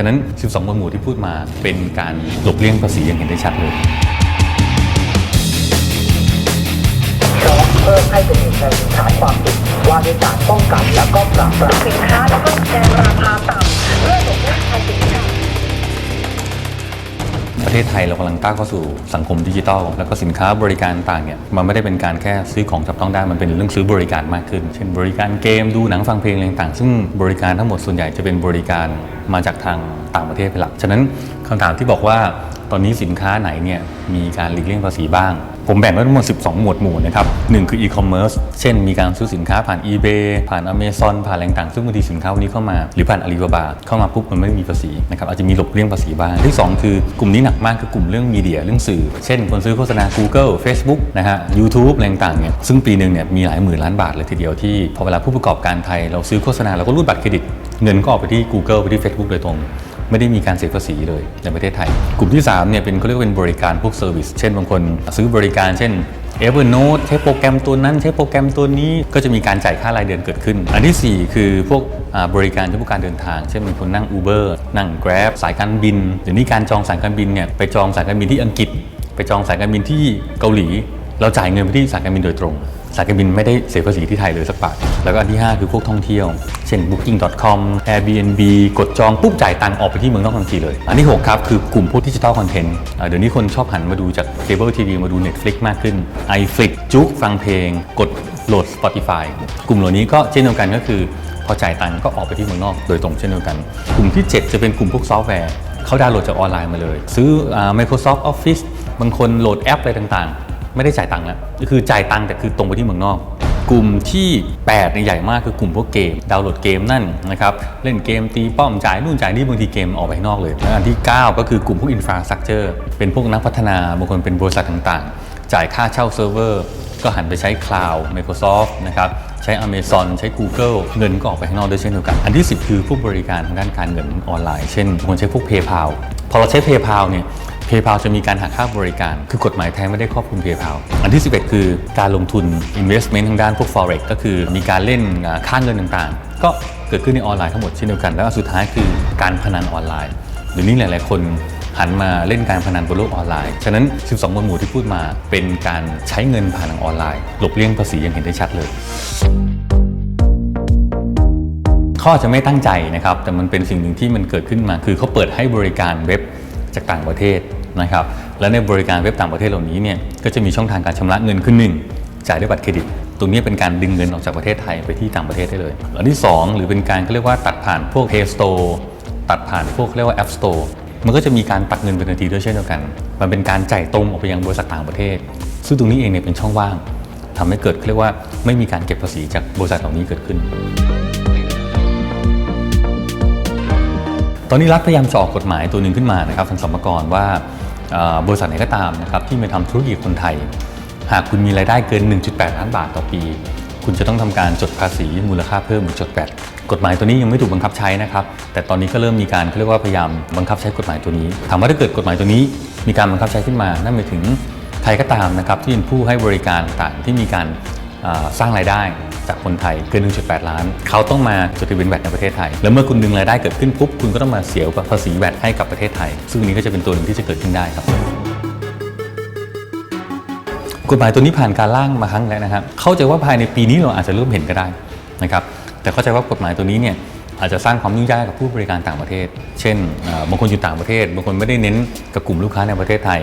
ะนั้น 12หมวดหมู่ที่พูดมาเป็นการหลบเลี่ยงภาษีอย่างเห็นได้ชัดเลยเพิ่มให้เป็นหนึ่งในฐานความผิดว่าด้วยการป้องกันและก็ปราบปรามสินค้าและก็แสดงราคาต่ำเพื่อหลบเลี่ยงภาษี ประเทศไทยเรากำลังก้าวเข้าสู่สังคมดิจิทัล แล้วก็สินค้าบริการต่างเนี่ยมันไม่ได้เป็นการแค่ซื้อของจับต้องได้มันเป็นเรื่องซื้อบริการมากขึ้น เช่น บริการเกมดูหนังฟังเพลงอะไรต่างซึ่งบริการทั้งหมดส่วนใหญ่จะเป็นบริการมาจากทางต่างประเทศเป็นหลัก ฉะนั้นคำถามที่บอกว่า ตอนนี้สินค้าไหนเนี่ยมีการหลีกเลี่ยงภาษีบ้าง ผมแบ่งไว้ทั้งหมด 12 หมวดหมู่นะครับหนึ่งคืออีคอมเมิร์ซเช่นมีการซื้อสินค้าผ่าน eBay ผ่าน Amazon ผ่านอะไรต่างซึ่งบางทีสินค้าวันนี้เข้ามา หรือผ่าน Alibaba เข้ามาปุ๊บมันไม่ได้มีภาษีนะครับอาจจะมีหลบเลี่ยงภาษีบ้างที่ 2 คือกลุ่มนี้หนักมากคือกลุ่มเรื่องมีเดียเรื่องสื่อ เช่น คนซื้อโฆษณา Google Facebook นะฮะ YouTube อะไรต่างเนี่ยซึ่งปีหนึ่งเนี่ยมีหลายหมื่นล้านบาทเลยทีเดียวที่พอเวลาผู้ประกอบการไทยเราซื้อโฆษณาเราก็รูดบัตรเครดิตเงินก็ออกไปที่ Google ไปที่ Facebook โดยตรง ไม่ได้มีการเสียภาษีเลยในประเทศไทย กลุ่มที่3เนี่ยเป็นเขาเรียกว่าเป็นบริการพวกเซอร์วิสเช่นบางคนซื้อบริการเช่น Evernote ใช้โปรแกรมตัวนั้น ใช้โปรแกรมตัวนี้ก็จะมีการจ่ายค่ารายเดือนเกิดขึ้น อันทีสี่4 คือพวกบริการเฉพาะการเดินทาง เช่นบางคนนั่ง Uber นั่ง Grab สายการบินเดี๋ยวนี้การจองสายการบินเนี่ยไปจองสายการบินที่อังกฤษ ไปจองสายการบินที่เกาหลี เราจ่ายเงินไปที่สายการบินโดยตรง สายการบินไม่ได้เสียภาษีที่ไทยเลยสักบาท แล้วก็อันที่ 5 คือพวกท่องเที่ยว เช่น booking.com Airbnb กดจองปุ๊บจ่ายตังค์ออกไปที่เมืองนอกทันทีเลย อันที่ 6 ครับ คือกลุ่มพวกดิจิทัลคอนเทนต์เดี๋ยวนี้คนชอบหันมาดูจากเคเบิลทีวีมาดู Netflix มากขึ้น iFlix จุกฟังเพลง กดโหลด Spotify กลุ่มเหล่านี้ก็เช่นเดียวกันก็คือพอจ่ายตังค์ก็ออกไปที่เมืองนอกโดยตรงเช่นเดียวกัน กลุ่มที่ 7 จะเป็นกลุ่มพวกซอฟต์แวร์เขาดาวน์โหลดจากออนไลน์มาเลย ซื้อ Microsoft Office บางคนโหลดแอปอะไรต่างๆ ไม่ได้จ่ายตังค์แล้วคือจ่ายตังค์แต่คือตรงไปที่เมืองนอก กลุ่มที่8เนี่ยใหญ่มากคือกลุ่มพวกเกม ดาวน์โหลดเกมนั่นนะครับเล่นเกมตีป้อมจ่ายนู่นจ่ายนี่บางทีเกมออกไปข้างนอกเลยแล้วอันที่ 9 ก็คือกลุ่มพวกอินฟราสตรักเจอร์เป็นพวกนักพัฒนาบางคนเป็นบริษัทต่างๆ จ่ายค่าเช่าเซิร์ฟเวอร์ก็หันไปใช้คลาวด์ Microsoft นะครับใช้ Amazon ใช้ Google เงินก็ออกไปข้างนอกด้วยเช่นเดียวกัน อันที่ 10 คือผู้บริการทางด้านการเงินออนไลน์ เช่นบางคนใช้พวก PayPal พอเราใช้ PayPal เนี่ย PayPal จะมีการหักค่าบริการ คือกฎหมายไทยไม่ได้ครอบคลุม PayPal อันที่ 11 คือการลงทุน investment ทางด้านพวก forex ก็คือมีการเล่นอ่าค่าเงินต่างๆ ก็เกิดขึ้นในออนไลน์ทั้งหมดเช่นเดียวกัน แล้วสุดท้ายคือการพนันออนไลน์เดี๋ยนี้หลาย ๆ คนหันมาเล่นการพนันบนโลกออนไลน์ ฉะนั้น 12 หมวดหมู่ที่พูดมาเป็นการใช้เงินผ่านทางออนไลน์ หลบเลี่ยงภาษีย่างเห็นได้ชัดเลยเขาอาจจะไม่ตั้งใจนะครับ แต่มันเป็นสิ่งหนึ่งที่มันเกิดขึ้นมา คือเขาเปิดให้บริการเว็บจากต่างประเทศ นะครับและในบริการเว็บต่างประเทศเหล่านี้เนี่ยก็จะมีช่องทางการชำระเงินขึ้นหนึ่งจ่ายด้วยบัตรเครดิต ตรงนี้เป็นการดึงเงินออกจากประเทศไทยไปที่ต่างประเทศได้เลยอันที่ 2 หรือเป็นการเขาเรียกว่าตัดผ่านพวก Play Store ตัดผ่านพวกเรียกว่า App Store มันก็จะมีการตัดเงินเป็นทันทีด้วยเช่นเดียวกัน มันเป็นการจ่ายตรงออกไปยังบริษัทต่างประเทศ ซึ่งตรงนี้เองเนี่ยเป็นช่องว่างทำให้เกิดเขาเรียกว่าไม่มีการเก็บภาษีจากบริษัทเหล่านี้เกิดขึ้น ตอนนี้รัฐพยายามจะออกกฎหมายตัวหนึ่งขึ้นมานะครับทางสมกรว่าเอ่อ บริษัทไหนก็ตามนะครับที่มาทำธุรกิจคนไทย หากคุณมีรายได้เกิน 1.8 ล้านบาทต่อปี คุณจะต้องทำการจดภาษีมูลค่าเพิ่มหรือจดแวดกฎหมายตัวนี้ยังไม่ถูกบังคับใช้นะครับ แต่ตอนนี้ก็เริ่มมีการเขาเรียกว่าพยายามบังคับใช้กฎหมายตัวนี้ ถามว่าถ้าเกิดกฎหมายตัวนี้มีการบังคับใช้ขึ้นมา นั่นหมายถึงใครก็ตามนะครับที่เป็นผู้ให้บริการต่างที่มีการสร้างรายได้ จากคนไทยเกิน 1.8 ล้าน เขาต้องมาจดทะเบียนแวดในประเทศไทย แล้วเมื่อคุณดึงรายได้เกิดขึ้นปุ๊บคุณก็ต้องมาเสียภาษีแวดให้กับประเทศไทย ซึ่งอันนี้ก็จะเป็นตัวหนึ่งที่จะเกิดขึ้นได้ครับกฎหมายตัวนี้ผ่านการร่างมาครั้งแล้วนะครับ เข้าใจว่าภายในปีนี้เราอาจจะเริ่มเห็นก็ได้นะครับ แต่เข้าใจว่ากฎหมายตัวนี้เนี่ยอาจจะสร้างความยุ่งยากกับผู้บริการต่างประเทศ เช่นบางคนอยู่ต่างประเทศ บางคนไม่ได้เน้นกับกลุ่มลูกค้าในประเทศไทย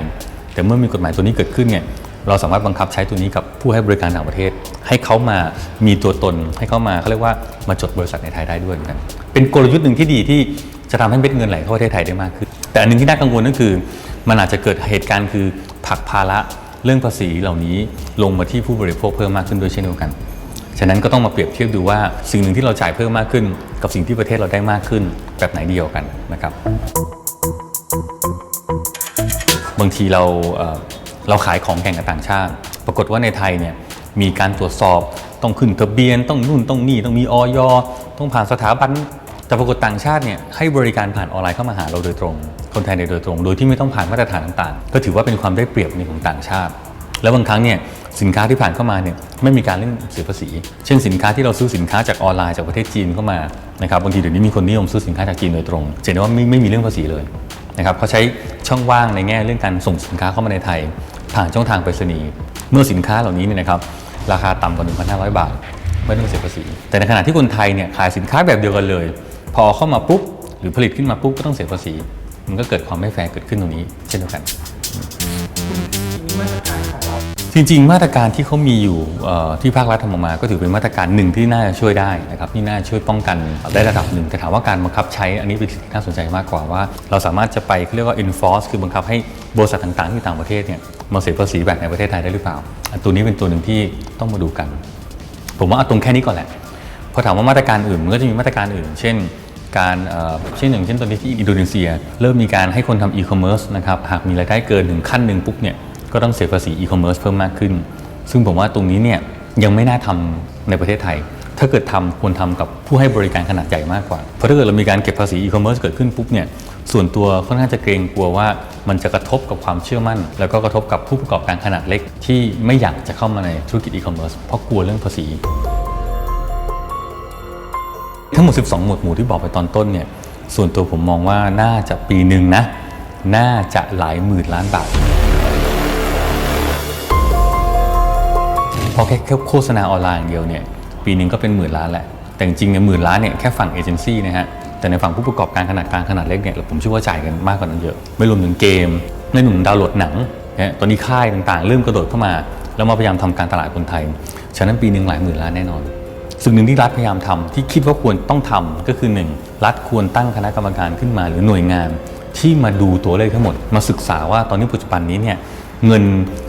แต่เมื่อมีกฎหมายตัวนี้เกิดขึ้นเนี่ย เราสามารถบังคับใช้ตัวนี้กับผู้ให้บริการต่างประเทศ ให้เขามามีตัวตน ให้เขามาเขาเรียกว่ามาจดบริษัทในไทยได้ด้วยเหมือนกันเป็นกลยุทธ์หนึ่งที่ดีที่จะทำให้เม็ดเงินไหลเข้าประเทศไทยได้มากขึ้น แต่อันหนึงที่น่ากังวลก็คือ มันอาจจะเกิดเหตุการณ์คือผักภาระเรื่องภาษีเหล่านี้ลงมาที่ผู้บริโภคเพิ่มมากขึ้นด้วยเช่นเดียวกันฉะนั้นก็ต้องมาเปรียบเทียบดูว่าสิ่งหนึ่งที่เราจ่ายเพิ่มมากขึ้น กับสิ่งที่ประเทศเราได้มากขึ้น แบบไหนเดียวกันนะครับ บางทีเรา เราขายของแข่งกับต่างชาติ ปรากฏว่าในไทยเนี่ยมีการตรวจสอบต้องขึ้นทะเบียน ต้องนู่นต้องนี่ต้องมีออยต้องผ่านสถาบันแต่ปรากฏต่างชาติเนี่ยให้บริการผ่านออนไลน์เข้ามาหาเราโดยตรง คนไทยในโดยตรง โดยที่ไม่ต้องผ่านมาตรฐานต่างๆ ก็ถือว่าเป็นความได้เปรียบในของต่างชาติ แล้วบางครั้งเนี่ยสินค้าที่ผ่านเข้ามาเนี่ยไม่มีการเรื่องเสียภาษี เช่นสินค้าที่เราซื้อสินค้าจากออนไลน์จากประเทศจีนเข้ามานะครับบางทีเดี๋ยวนี้มีคนนิยมซื้อสินค้าจากจีนโดยตรงเห็นว่าไม่ไม่มีเรื่องภาษีเลยนะครับเขาใช้ช่องว่างในแง่เรื่องการส่งสินค้าเข้ามาในไทย ผ่านช่องทางไปรษณีย์เมื่อสินค้าเหล่านี้เนี่ยนะครับราคาต่ำกว่า 1,500 บาท ไม่ต้องเสียภาษี แต่ในขณะที่คนไทยเนี่ยขายสินค้าแบบเดียวกันเลย พอเข้ามาปุ๊บหรือผลิตขึ้นมาปุ๊บก็ต้องเสียภาษี มันก็เกิดความไม่แฟร์เกิดขึ้นตรงนี้ เช่นเดียวกัน จริงๆ มาตรการที่เขามีอยู่ที่ภาครัฐทำออกมา ก็ถือเป็นมาตรการหนึ่งที่น่าจะช่วยได้นะครับที่น่าช่วยป้องกันได้ระดับหนึ่งแต่ถามว่าการบังคับใช้อันนี้เป็นสิ่งที่น่าสนใจมากกว่าว่า เราสามารถจะไปเรียกว่า enforce คือบังคับให้บริษัทต่างๆ ที่ต่างประเทศเนี่ยมาเสียภาษีแบบในประเทศไทยได้หรือเปล่าตัวนี้เป็นตัวหนึ่งที่ต้องมาดูกัน ผมว่าเอาตรงแค่นี้ก่อนแหละพอถามว่ามาตรการอื่นมันก็จะมีมาตรการอื่น เช่นการเอ่อเช่นอย่างเช่นตอนนี้ที่อินโดนีเซีย เริ่มมีการให้คนทำอีคอมเมิร์ซนะครับหากมีรายได้เกินถึงขั้นหนึ่งปุ๊บเนี่ย ก็ต้องเสียภาษีอีคอมเมิร์ซเพิ่มมากขึ้น ซึ่งผมว่าตรงนี้เนี่ยยังไม่น่าทำในประเทศไทย ถ้าเกิดทำควรทำกับผู้ให้บริการขนาดใหญ่มากกว่า เพราะถ้าเกิดเรามีการเก็บภาษีอีคอมเมิร์ซเกิดขึ้นปุ๊บเนี่ย ส่วนตัวค่อนข้างจะเกรงกลัวว่ามันจะกระทบกับความเชื่อมั่น แล้วก็กระทบกับผู้ประกอบการขนาดเล็ก ที่ไม่อยากจะเข้ามาในธุรกิจอีคอมเมิร์ซเพราะกลัวเรื่องภาษี ทั้งหมด 12 หมวดหมู่ที่บอกไปตอนต้นเนี่ยส่วนตัวผมมองว่าน่าจะปีหนึ่งนะน่าจะหลายหมื่นล้านบาท ราะแค่แค่โฆษณาออนไลน์อย่างเดียวเนี่ยปีหนึ่งก็เป็นหมื่นล้านแหละ แต่จริงๆเนี่ยหมื่นล้านเนี่ยแค่ฝั่งเอเจนซี่นะฮะแต่ในฝั่งผู้ประกอบการขนาดกลางขนาดเล็กเนี่ยผมเชื่อว่าจ่ายกันมากกว่านั้นเยอะ ไม่รวมถึงเกมในหนุ่มดาวน์โหลดหนังนะตอนนี้ค่ายต่างๆ เริ่มกระโดดเข้ามา แล้วมาพยายามทำการตลาดคนไทย ฉะนั้นปีหนึ่งหลายหมื่นล้านแน่นอน สิ่งหนึ่งที่รัฐพยายามทำที่คิดว่าควรต้องทำก็คือ 1. รัฐควรตั้งคณะกรรมการขึ้นมา หรือหน่วยงาน ที่มาดูตัวเลขทั้งหมดมาศึกษาว่าตอนนี้ปัจจุบันนี้เนี่ยเงิน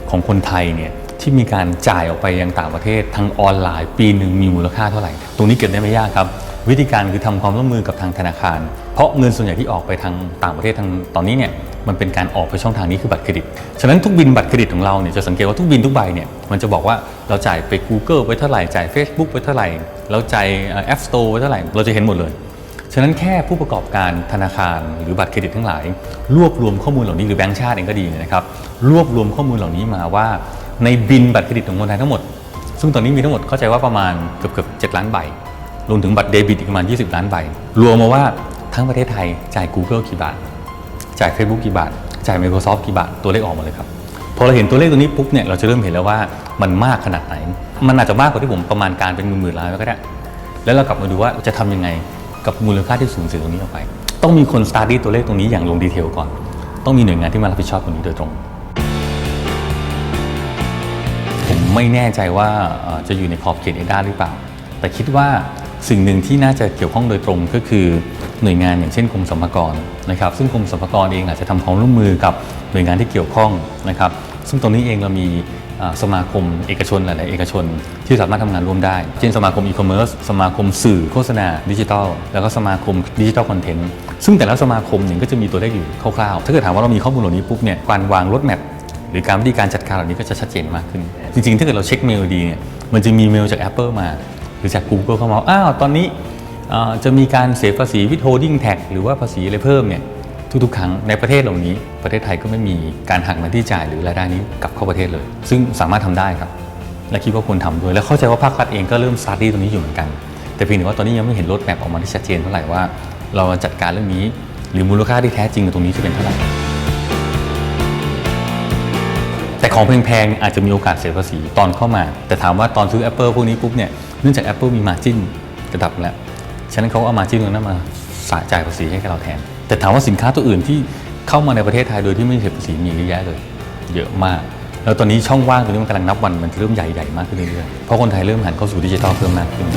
ของคนไทยเนี่ย ที่มีการจ่ายออกไปยังต่างประเทศทางออนไลน์ ปีหนึ่งมีมูลค่าเท่าไหร่ ตรงนี้เก็บได้ไม่ยากครับ วิธีการคือทำความร่วมมือกับทางธนาคาร เพราะเงินส่วนใหญ่ที่ออกไปทางต่างประเทศทางตอนนี้เนี่ยมันเป็นการออกไปช่องทางนี้คือบัตรเครดิต ฉะนั้นทุกบินบัตรเครดิตของเราเนี่ยจะสังเกตว่าทุกบินทุกใบเนี่ยมันจะบอกว่าเราจ่ายไป Google ไปเท่าไหร่จ่าย Facebook ไปเท่าไหร่เราจ่ายแอปสโตร์ไปเท่าไหร่เราจะเห็นหมดเลยฉะนั้นแค่ผู้ประกอบการธนาคารหรือบัตรเครดิตทั้งหลาย รวบรวมข้อมูลเหล่านี้หรือแบงก์ชาติเองก็ดีนะครับรวบรวมข้อมูลเหล่านี้มาว่า ในบินบัตรเครดิตของคนไทยทั้งหมด ซึ่งตอนนี้มีทั้งหมดเข้าใจว่าประมาณเกือบเกือบ7ล้านใบ รวมถึงบัตรเดบิตอีกประมาณ 20 ล้านใบ รวมมาว่าทั้งประเทศไทยจ่าย Google กี่บาท จ่าย Facebook กี่บาท จ่าย Microsoft กี่บาท ตัวเลขออกมาเลยครับ พอเราเห็นตัวเลขตัวนี้ปุ๊บเนี่ย เราจะเริ่มเห็นแล้วว่ามันมากขนาดไหน มันอาจจะมากกว่าที่ผมประมาณการเป็นหมื่นๆล้านก็ได้ แล้วเรากลับมาดูว่าจะทำยังไงกับมูลค่าที่สูญเสียตรงนี้ออกไป ต้องมีคนสตาร์ดี้ตัวเลขตรงนี้อย่างลงดีเทลก่อน ต้องมีหน่วยงานที่มารับผิดชอบตรงนี้โดยตรง ไม่แน่ใจว่าจะอยู่ในขอบเขตเอด้าหรือเปล่า แต่คิดว่าสิ่งหนึ่งที่น่าจะเกี่ยวข้องโดยตรงก็คือหน่วยงานอย่างเช่นกรมสรรพากรนะครับซึ่งกรมสรรพากรเองอาจจะทำความร่วมมือกับหน่วยงานที่เกี่ยวข้องนะครับซึ่งตรงนี้เองเรามีสมาคมเอกชนหลาย ๆ เอกชน ที่สามารถทำงานร่วมได้ เช่นสมาคมอีคอมเมิร์ซสมาคมสื่อโฆษณาดิจิทัล แล้วก็สมาคมดิจิทัลคอนเทนต์ซึ่งแต่ละสมาคมเนี่ยก็จะมีตัวเลขอยู่คร่าว ๆ ถ้าเกิดถามว่าเรามีข้อมูลเหล่านี้ปุ๊บเนี่ยการวางรถแมพ หรือการวิธีการจัดการเหล่านี้ก็จะชัดเจนมากขึ้น จริง ๆ ถ้าเกิดเราเช็คเมลดีเนี่ยมันจะมีเมลจาก Apple มา หรือจาก Google เข้ามาว่าอ้าวตอนนี้จะมีการเสียภาษีวิทโฮดิ้งแท็กหรือว่าภาษีอะไรเพิ่มเนี่ยทุกๆ ครั้งในประเทศเหล่านี้ ประเทศไทยก็ไม่มีการหักหน้าที่จ่ายหรือรายได้นี้กลับเข้าประเทศเลย ซึ่งสามารถทำได้ครับ และคิดว่าควรทำด้วย และเข้าใจว่าภาครัฐเองก็เริ่มสตาร์ทตรงนี้อยู่เหมือนกัน แต่เพียงแต่ว่าตอนนี้ยังไม่เห็นรถแมพออกมาที่ชัดเจนเท่าไหร่ว่า เราจะจัดการเรื่องนี้ หรือมูลค่าที่แท้จริงตรงนี้จะเป็นเท่าไหร่ แต่ของแพงๆอาจจะมีโอกาสเสียภาษีตอนเข้ามา แต่ถามว่าตอนซื้อ Apple พวกนี้ปุ๊บเนี่ยเนื่องจาก Apple มีมาจิ้นระดับแล้ว ฉะนั้นเขาเอามาจิ้นตรงนั้นมาสาจ่ายภาษีให้กับเราแทน แต่ถามว่าสินค้าตัวอื่นที่เข้ามาในประเทศไทยโดยที่ไม่เสียภาษีมีเยอะแยะเลย เยอะมาก แล้วตอนนี้ช่องว่างตรงนี้มันกำลังนับวันมันเริ่มใหญ่ๆมากขึ้นเรื่อยๆเพราะคนไทยเริ่มหันเข้าสู่ดิจิทัลเพิ่มมากขึ้น